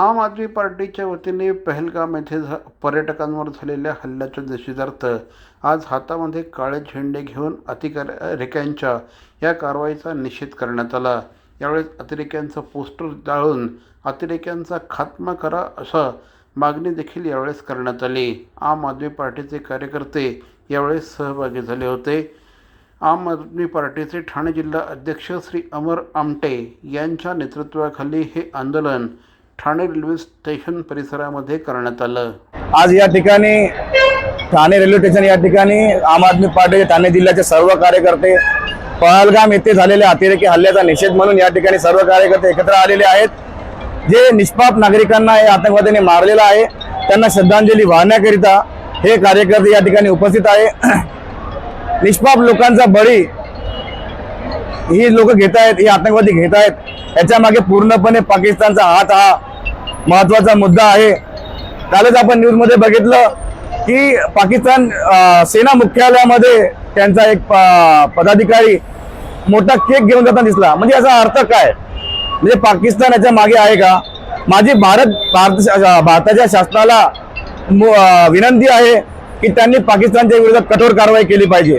आम आदमी पार्टीच्या वतीने पहलगाम येथे झा पर्यटकांवर झालेल्या हल्ल्याच्या निषेधार्थ आज हातामध्ये काळे झेंडे घेऊन अतिरेक्यांच्या या कारवाईचा निषेध करण्यात आला. यावेळेस अतिरेक्यांचं पोस्टर जाळून अतिरेक्यांचा खात्मा करा असा मागणी देखील यावेळेस करण्यात आली. आम आदमी पार्टीचे कार्यकर्ते यावेळेस सहभागी झाले होते. आम आदमी पार्टीचे ठाणे जिल्हा अध्यक्ष श्री अमर आमटे यांच्या नेतृत्वाखाली हे आंदोलन ठाणे रेल्वे स्टेशन परिसरामध्ये करण्यात आलं. आज या ठिकाणी ठाणे रेल्वे स्टेशन या ठिकाणी आम आदमी पार्टीचे ठाणे जिल्ह्याचे सर्व कार्यकर्ते पहलगाम येथे झालेल्या अतिरेकी हल्ल्याचा निषेध म्हणून या ठिकाणी सर्व कार्यकर्ते एकत्र आलेले आहेत. जे निष्पाप नागरिकांना या आतंकवाद्यांनी मारलेलं आहे त्यांना श्रद्धांजली वाहण्याकरिता हे कार्यकर्ते या ठिकाणी उपस्थित आहे. निष्पाप लोकांचा बळी ही लोक घेत आहेत ही आतंकवादी घेत आहेत. याच्या मागे पूर्णपणे पाकिस्तानचा हात हा महत्त्वाचा मुद्दा आहे. कालच आपण न्यूजमध्ये बघितलं की पाकिस्तान सेना मुख्यालयामध्ये त्यांचा एक प- पदाधिकारी मोठा केक घेऊन जाताना दिसला. म्हणजे याचा अर्थ काय? म्हणजे पाकिस्तान याच्या मागे आहे का? माझी भारत भारत भारताच्या शासनाला विनंती आहे की त्यांनी पाकिस्तानच्या विरोधात कठोर कारवाई केली पाहिजे.